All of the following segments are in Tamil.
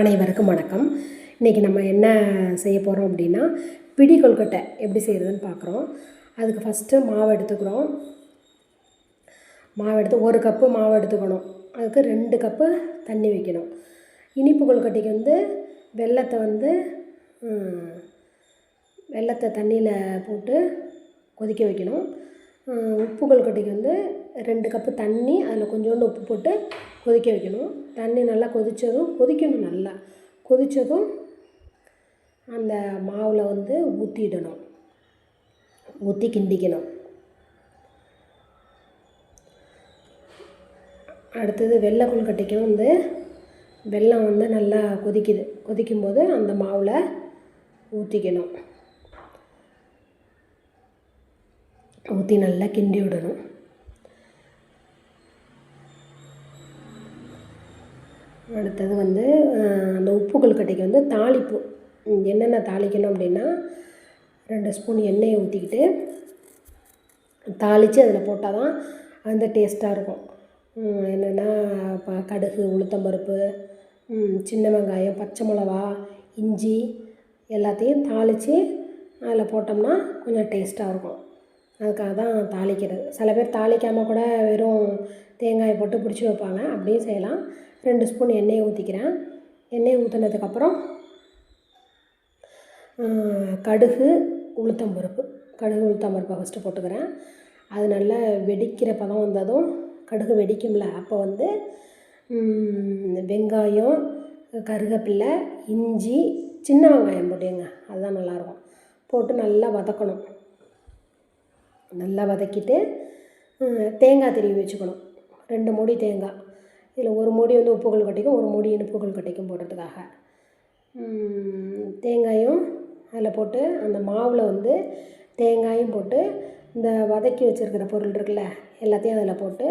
அனைவருக்கும் வணக்கம். இன்றைக்கி நம்ம என்ன செய்ய போகிறோம் அப்படின்னா பிடி கொல்கட்டை எப்படி செய்கிறதுன்னு பார்க்குறோம் அதுக்கு ஃபஸ்ட்டு மாவு எடுத்துக்கிறோம். மாவு எடுத்து ஒரு கப்பு மாவு எடுத்துக்கணும். அதுக்கு ரெண்டு கப்பு தண்ணி வைக்கணும். இனிப்பு கொழுக்கட்டைக்கு வந்து வெல்லத்தை வந்து வெள்ளத்தை வெல்லத்தை தண்ணியில் போட்டு கொதிக்க வைக்கணும். உப்பு கொல்கட்டைக்கு வந்து ரெண்டு கப்பு தண்ணி அதில் கொஞ்சோண்டு உப்பு போட்டு கொதிக்க வைக்கணும். தண்ணி நல்லா கொதித்ததும் கொதிக்கணும் நல்லா. கொதித்ததும் அந்த மாவில் வந்து ஊற்றிடணும் ஊற்றி கிண்டிக்கணும். அடுத்தது வெள்ளை கொழுக்கட்டைக்கும் வந்து வெல்லம் வந்து நல்லா கொதிக்குது. கொதிக்கும்போது அந்த மாவில் ஊற்றிக்கணும் ஊற்றி நல்லா கிண்டி விடணும். அடுத்தது வந்து அந்த உப்பு கொழுக்கட்டைக்கு வந்து தாளிப்பு. என்னென்ன தாளிக்கணும் அப்படின்னா ரெண்டு ஸ்பூன் எண்ணெயை ஊற்றிக்கிட்டு தாளித்து அதில் போட்டால் தான் அந்த டேஸ்ட்டாக இருக்கும். என்னென்னா இப்போ கடுகு உளுத்தம்பருப்பு சின்ன வெங்காயம் பச்சை மிளவா இஞ்சி எல்லாத்தையும் தாளித்து அதில் போட்டோம்னா கொஞ்சம் டேஸ்ட்டாக இருக்கும். அதுக்காக தான் தாளிக்கிறது. சில பேர் தாளிக்காமல் கூட வெறும் தேங்காயை போட்டு பிடிச்சி வைப்பாங்க. அப்படியும் செய்யலாம். ரெண்டு ஸ்பூன் எண்ணெயை ஊற்றிக்கிறேன். எண்ணெயை ஊற்றினதுக்கப்புறம் கடுகு உளுத்தம்பருப்பு கடுகு உளுத்தம்பருப்பை ஃபஸ்ட்டு போட்டுக்கிறேன். அது நல்லா வெடிக்கிற பதம் வந்ததும் கடுகு வெடிக்கும்ல. அப்போ வந்து வெங்காயம் கருகப்பில்லை இஞ்சி சின்ன வெங்காயம் போட்டுங்க அதுதான் நல்லாயிருக்கும். போட்டு நல்லா வதக்கணும். நல்லா வதக்கிட்டு தேங்காய் திருவி வச்சுக்கணும். ரெண்டு மூடி தேங்காய். இதில் ஒரு மூடி வந்து உப்புகள் கொழுக்கட்டைக்கும் ஒரு மூடி இனிப்புகள் கொழுக்கட்டைக்கும் போடுறதுக்காக. தேங்காயும் அதில் போட்டு அந்த மாவில் வந்து தேங்காயும் போட்டு இந்த வதக்கி வச்சுருக்கிற பொருள் இருக்குல்ல எல்லாத்தையும் அதில் போட்டு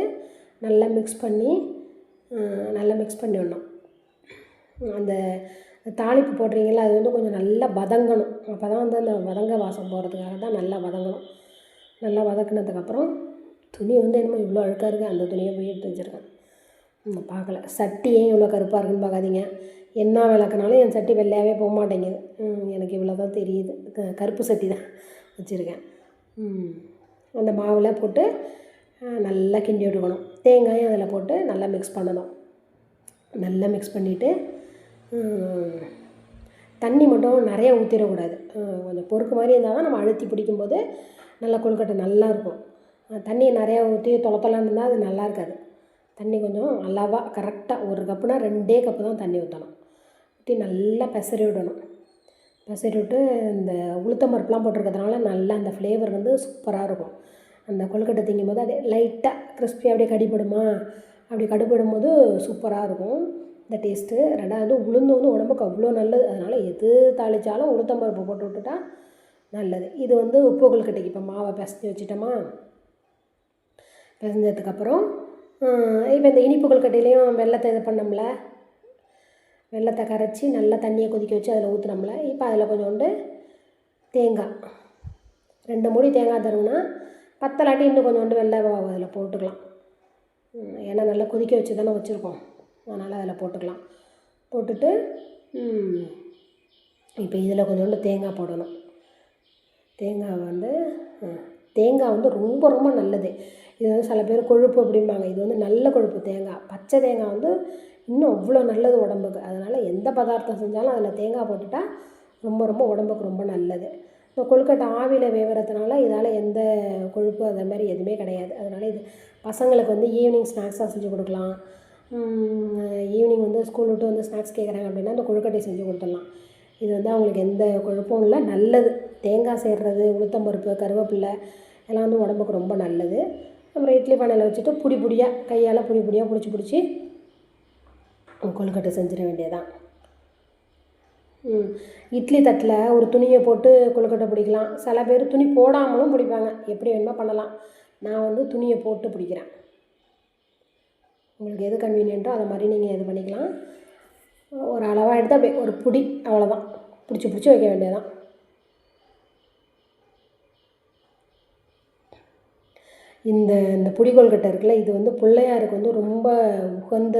நல்லா மிக்ஸ் பண்ணி நல்லா மிக்ஸ் பண்ணி விடணும். அந்த தாளிப்பு போடுறீங்களா அது வந்து கொஞ்சம் நல்லா வதங்கணும். அப்போ தான் வந்து அந்த வதங்க வாசம் போகிறதுக்காக தான் நல்லா வதங்கணும். நல்லா வதக்குனதுக்கப்புறம் துணி வந்து என்னமோ இவ்வளோ அழுக்காக இருக்குது அந்த துணியை போய் எடுத்து வச்சுருக்கேன். பார்க்கல. சட்டி ஏன் இவ்வளோ கருப்பாக இருக்குன்னு பார்க்காதீங்க. என்ன விளக்குனாலும் என் சட்டி வெள்ளையாகவே போக மாட்டேங்குது. எனக்கு இவ்வளோ தான் தெரியுது. க- கருப்பு சட்டி தான் வச்சுருக்கேன். அந்த மாவில் போட்டு நல்லா கிண்டி விட்டுக்கணும். தேங்காயும் அதில் போட்டு நல்லா மிக்ஸ் பண்ணணும். நல்லா மிக்ஸ் பண்ணிவிட்டு தண்ணி மட்டும் நிறைய ஊற்றிடக்கூடாது கொஞ்சம் பொறுக்கு மாதிரி இருந்தால் தான் நம்ம அழுத்தி பிடிக்கும்போது நல்லா கொழுக்கட்டை நல்லா இருக்கும். தண்ணியை நிறையா ஊற்றி தொலை இருந்தால் அது நல்லா இருக்காது. தண்ணி கொஞ்சம் அளவாக கரெக்டாக ஒரு கப்புனா ரெண்டே கப்பு தான் தண்ணி ஊற்றணும் ஊற்றி நல்லா பெசரி விடணும். பெசரி விட்டு இந்த உளுத்தம்பருப்புலாம் போட்டிருக்கிறதுனால நல்லா அந்த ஃப்ளேவர் வந்து சூப்பராக இருக்கும். அந்த கொழுக்கட்டை திங்கும் போது அப்படியே லைட்டாக கிறிஸ்பி அப்படியே கடிப்படுமா அப்படி கடுபடும் போது சூப்பராக இருக்கும். இந்த டேஸ்ட்டு ரெண்டாவது உளுந்து வந்து உடம்புக்கு அவ்வளோ நல்லது. அதனால் எது தாளித்தாலும் உளுத்தம்பருப்பு போட்டு விட்டுட்டா நல்லது. இது வந்து உப்பு கொழுக்கட்டைக்கு இப்போ மாவை பிசைஞ்சு வச்சுட்டோமா? பிசைஞ்சதுக்கப்புறம் இப்போ இந்த இனிப்புகள் கொழுக்கட்டையிலையும் வெள்ளத்தை இது பண்ணோம்ல? வெள்ளத்தை கரைச்சி நல்லா தண்ணியை கொதிக்க வச்சு அதில் ஊற்றுனோம்ல இப்போ அதில் கொஞ்சோண்டு தேங்காய். ரெண்டு மூடி தேங்காய் தருவோம்னா பத்தலாட்டி இன்னும் கொஞ்சோண்டு வெள்ளை அதில் போட்டுக்கலாம். ஏன்னா நல்லா கொதிக்க வச்சு தானே வச்சுருக்கோம். அதனால் அதில் போட்டுக்கலாம். போட்டுட்டு இப்போ இதில் கொஞ்சோண்டு தேங்காய் போடணும். தேங்காய் வந்து தேங்காய் வந்து ரொம்ப ரொம்ப நல்லது. இது வந்து சில பேர் கொழுப்பு அப்படிம்பாங்க. இது வந்து நல்ல கொழுப்பு தேங்காய். பச்சை தேங்காய் வந்து இன்னும் அவ்வளோ நல்லது உடம்புக்கு. அதனால் எந்த பதார்த்தம் செஞ்சாலும் அதில் தேங்காய் போட்டுட்டா ரொம்ப ரொம்ப உடம்புக்கு ரொம்ப நல்லது. இப்போ கொழுக்கட்டை ஆவியில் வேவறதுனால இதால் எந்த கொழுப்பு அது மாதிரி எதுவுமே கிடையாது. அதனால் இது பசங்களுக்கு வந்து ஈவினிங் ஸ்நாக்ஸாக செஞ்சு கொடுக்கலாம். ஈவினிங் வந்து ஸ்கூல் விட்டு வந்து ஸ்நாக்ஸ் கேட்குறாங்க அப்படின்னா அந்த கொழுக்கட்டை செஞ்சு கொடுத்துடலாம். இது வந்து அவங்களுக்கு எந்த குழப்பமும் இல்லை. நல்லது. தேங்காய் சேர்றது உளுத்தம்பருப்பு கருவேப்பில்லை எல்லாம் வந்து உடம்புக்கு ரொம்ப நல்லது. அப்புறம் இட்லி பானையில் வச்சுட்டு புடி புடியாக கையால் புடி புடியாக பிடிச்சி பிடிச்சி கொழுக்கட்டை செஞ்சிட வேண்டியதான் ம் இட்லி தட்டில் ஒரு துணியை போட்டு கொழுக்கட்டை பிடிக்கலாம். சில பேர் துணி போடாமலும் பிடிப்பாங்க. எப்படி வேணுமோ பண்ணலாம். நான் வந்து துணியை போட்டு பிடிக்கிறேன். உங்களுக்கு எது கன்வீனியன்ட்டோ அதை மாதிரி நீங்கள் இது பண்ணிக்கலாம். ஒரு அளவாக எடுத்து அப்படியே ஒரு புடி அவ்வளோதான் பிடிச்சி பிடிச்சி வைக்க வேண்டியதான் இந்த இந்த புடிக்கொழுக்கட்டை இருக்குல்ல இது வந்து பிள்ளையாருக்கு வந்து ரொம்ப உகந்த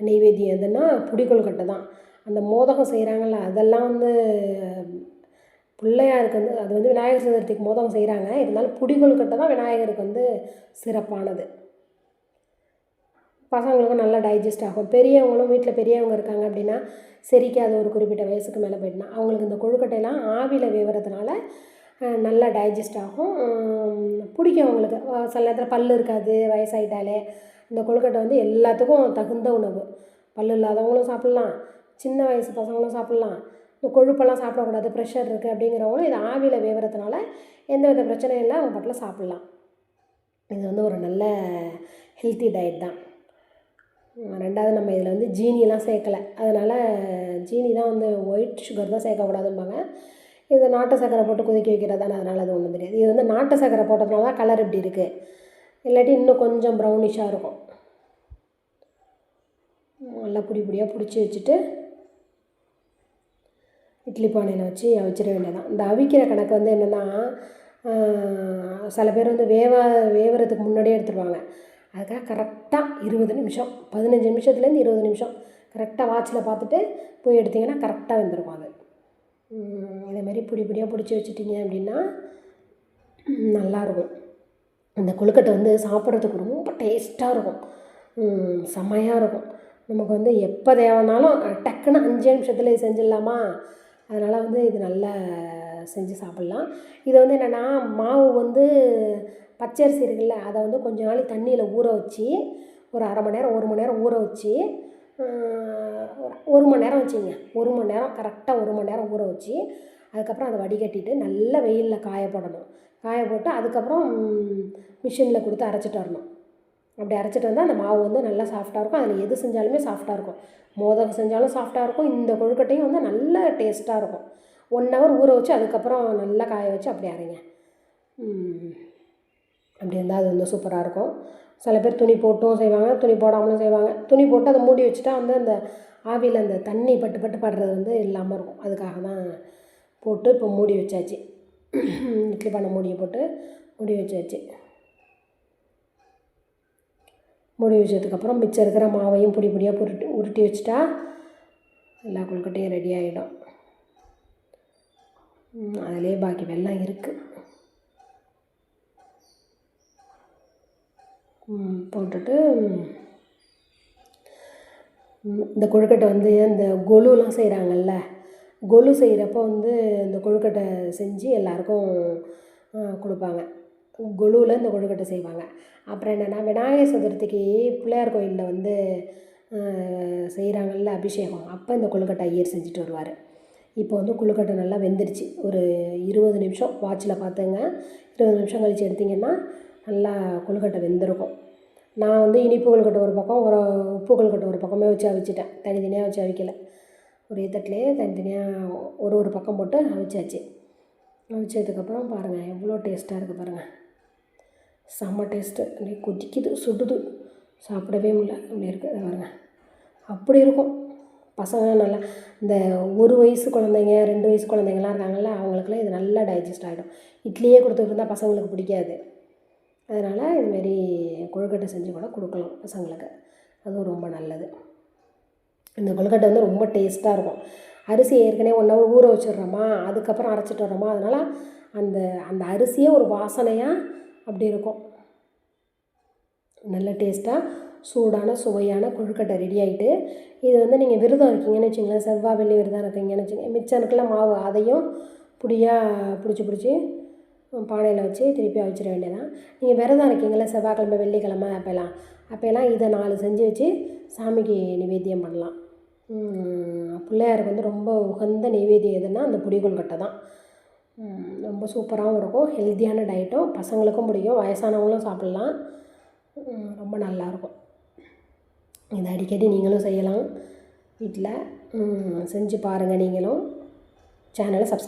நெய்வேத்தியம். எதுன்னா புடிக்கொழுக்கட்டை தான். அந்த மோதகம் செய்கிறாங்கல்ல அதெல்லாம் வந்து பிள்ளையாருக்கு வந்து அது வந்து விநாயகர் சதுர்த்திக்கு மோதகம் செய்கிறாங்க இருந்தாலும் புடிகொழுக்கட்டை தான் விநாயகருக்கு வந்து சிறப்பானது. பசங்களுக்கும் நல்லா டைஜஸ்ட் ஆகும். பெரியவங்களும் வீட்டில் பெரியவங்க இருக்காங்க அப்படின்னா செரிக்காத ஒரு குறிப்பிட்ட வயசுக்கு மேலே போயிட்டுனா அவங்களுக்கு இந்த கொழுக்கட்டையெல்லாம் ஆவியில் வேவுறதுனால நல்லா டைஜஸ்ட் ஆகும். பிடிக்கும் அவங்களுக்கு. சில நேரத்தில் பல் இருக்காது வயசாயிட்டாலே. இந்த கொழுக்கட்டை வந்து எல்லாத்துக்கும் தகுந்த உணவு. பல் இல்லாதவங்களும் சாப்பிட்லாம். சின்ன வயசு பசங்களும் சாப்பிட்லாம். இந்த கொழுப்பெல்லாம் சாப்பிடக்கூடாது ப்ரெஷர் இருக்குது அப்படிங்கிறவங்களும் இது ஆவியில் விவரத்துனால எந்த வித பிரச்சனையும் இல்லை அவங்க பாட்டில் சாப்பிட்லாம். இது வந்து ஒரு நல்ல ஹெல்த்தி டயட் தான். ரெண்டாவது நம்ம இதில் வந்து ஜீனிலாம் சேர்க்கலை. அதனால் ஜீனி தான் வந்து ஒயிட் சுகர் தான் சேர்க்கக்கூடாதும்பாங்க. இது நாட்டு சக்கரை போட்டு கொதிக்க வைக்கிறது தானே அதனால் அது ஒன்றும் தெரியாது. இது வந்து நாட்டு சக்கரை போட்டதுனால தான் கலர் இப்படி இருக்குது இல்லாட்டி இன்னும் கொஞ்சம் ப்ரௌனிஷாக இருக்கும். நல்லா பொடி பொடியாக பிடிச்சி வச்சுட்டு இட்லி பானையில் வச்சு அவிச்சிட வேண்டியதான் இந்த அவிக்கிற கணக்கு வந்து என்னென்னா சில பேர் வந்து வேவ வேவறதுக்கு முன்னாடியே எடுத்துருவாங்க. அதுக்காக கரெக்டாக இருபது நிமிஷம் பதினஞ்சு நிமிஷத்துலேருந்து இருபது நிமிஷம் கரெக்டாக வாட்சில் பார்த்துட்டு போய் எடுத்திங்கன்னா கரெக்டாக வெந்திருக்கும் அது. பொடி பொடியாக பிடிச்சி வச்சுட்டிங்க அப்படின்னா நல்லாயிருக்கும். அந்த கொழுக்கட்டை வந்து சாப்பிட்றதுக்கு ரொம்ப டேஸ்ட்டாக இருக்கும். செம்மையாக செமையாக இருக்கும். நமக்கு வந்து எப்போ தேவைனாலும் டக்குன்னு அஞ்சு நிமிஷத்தில் இது செஞ்சிடலாமா? அதனால் வந்து இது நல்லா செஞ்சு சாப்பிட்லாம். இது வந்து என்னென்னா மாவு வந்து பச்சரிசி இருக்குல்ல அதை வந்து கொஞ்ச நாளைக்கு தண்ணியில் ஊற வச்சு ஒரு அரை மணி நேரம் ஒரு மணி நேரம் ஊற வச்சு ஒரு- ஒரு மணி நேரம் வச்சுங்க. ஒரு மணி நேரம் கரெக்டாக ஒரு மணி நேரம் ஊற வச்சு அதுக்கப்புறம் அதை வடிகட்டிட்டு நல்ல வெயிலில் காய போடணும். காய போட்டு அதுக்கப்புறம் மிஷினில் கொடுத்து அரைச்சிட்டு வரணும். அப்படி அரைச்சிட்டு வந்தால் அந்த மாவு வந்து நல்லா சாஃப்டாக இருக்கும். அதில் எது செஞ்சாலுமே சாஃப்டாக இருக்கும். மோதகம் செஞ்சாலும் சாஃப்டாக இருக்கும். இந்த கொழுக்கட்டையும் வந்து நல்ல டேஸ்ட்டாக இருக்கும். ஒன் ஹவர் ஊற வச்சு அதுக்கப்புறம் நல்லா காய வச்சு அப்படி அரைங்க. அப்படி இருந்தால் அது வந்து சூப்பராக இருக்கும். சில பேர் துணி போட்டும் செய்வாங்க துணி போடாமலும் செய்வாங்க. துணி போட்டு அதை மூடி வச்சுட்டா வந்து அந்த ஆவியில் அந்த தண்ணி பட்டு பட்டு படுறது வந்து இல்லாமல் இருக்கும். அதுக்காக தான் போட்டு இப்போ மூடி வச்சாச்சு. இட்லி பானை மூடியை போட்டு மூடி வச்சாச்சு. மூடி வச்சதுக்கப்புறம் மிச்சம் இருக்கிற மாவையும் பொடி பொடியாக உருட்டி உருட்டி வச்சுட்டா எல்லா கொழுக்கட்டையும் ரெடி ஆகிடும் அதிலே பாக்கி வெள்ளம் இருக்குது போட்டுட்டு இந்த கொழுக்கட்டை வந்து இந்த கொலுலாம் செய்கிறாங்கல்ல கொலு செய்கிறப்போ வந்து இந்த கொழுக்கட்டை செஞ்சு எல்லாருக்கும் கொடுப்பாங்க. கொலுவில் இந்த கொழுக்கட்டை செய்வாங்க. அப்புறம் என்னென்னா விநாயகர் சதுர்த்திக்கு பிள்ளையார் கோயிலில் வந்து செய்கிறாங்கல்ல அபிஷேகம். அப்போ இந்த கொழுக்கட்டை ஐயர் செஞ்சுட்டு வருவார். இப்போ வந்து கொழுக்கட்டை நல்லா வெந்துருச்சு. ஒரு இருபது நிமிஷம் வாட்சில் பார்த்துங்க இருபது நிமிஷம் கழித்து எடுத்திங்கன்னா நல்லா கொழுக்கட்டை வெந்திருக்கும். நான் வந்து இனிப்பு கொழுக்கட்டை ஒரு பக்கம் ஒரு உப்பு கொழுக்கட்டை ஒரு பக்கமே வச்சு அவிச்சிட்டேன். தனித்தனியாக வச்சு அவிக்கலை. ஒரே தட்டிலே தனித்தனியாக ஒரு ஒரு பக்கம் போட்டு அவிச்சாச்சு. அவிச்சதுக்கப்புறம் பாருங்கள் எவ்வளோ டேஸ்ட்டாக இருக்குது பாருங்கள் செம்ம டேஸ்ட்டு அப்படியே கொதிக்குது சுடுது. சாப்பிடவே முடியல. அப்படி இருக்குது பாருங்கள் அப்படி இருக்கும். பசங்க நல்லா இந்த ஒரு வயசு குழந்தைங்க ரெண்டு வயசு குழந்தைங்கலாம் இருக்காங்கல்ல அவங்களுக்குலாம் இது நல்லா டைஜஸ்ட் ஆகிடும் இட்லியே கொடுத்துருந்தா பசங்களுக்கு பிடிக்காது. அதனால் இதுமாரி கொழுக்கட்டை செஞ்சு கூட கொடுக்கலாம் பசங்களுக்கு. அதுவும் ரொம்ப நல்லது. இந்த கொழுக்கட்டை வந்து ரொம்ப டேஸ்ட்டாக இருக்கும். அரிசி ஏற்கனவே ஒன் ஹவர் ஊற வச்சிடுறோமா? அதுக்கப்புறம் அரைச்சிட்டு வரோமா? அதனால் அந்த அந்த அரிசியே ஒரு வாசனையாக அப்படி இருக்கும். நல்ல டேஸ்ட்டாக சூடான சுவையான கொழுக்கட்டை ரெடி ஆகிட்டு இது வந்து நீங்கள் விரதம் இருக்கீங்கன்னு வச்சுங்களேன் செவ்வாய் வெள்ளி விரதம் இருக்கீங்கன்னு வச்சுங்க மிச்சம் இருக்குல்ல மாவு அதையும் புடியாக பிடிச்சி பிடிச்சி பானையில் வச்சு திருப்பி வச்சிட வேண்டியதான் நீங்கள் விரதம் இருக்கீங்களா செவ்வாய்க்கிழமை வெள்ளிக்கிழமை அப்போல்லாம். அப்போல்லாம் இதை நாலு செஞ்சு வச்சு சாமிக்கு நிவேத்தியம் பண்ணலாம். பிள்ளையாருக்கு வந்து ரொம்ப உகந்த நெய்வேத்தியம் எதுன்னா அந்த புளிகொழுக்கட்டை தான். ரொம்ப சூப்பராகவும் இருக்கும். ஹெல்த்தியான டயட்டும் பசங்களுக்கும் பிடிக்கும். வயசானவங்களும் சாப்பிட்லாம். ரொம்ப நல்லாயிருக்கும். இதை அடிக்கடி நீங்களும் செய்யலாம். வீட்டில் செஞ்சு பாருங்கள் நீங்களும். சேனலை சப்ஸ்கிரைப்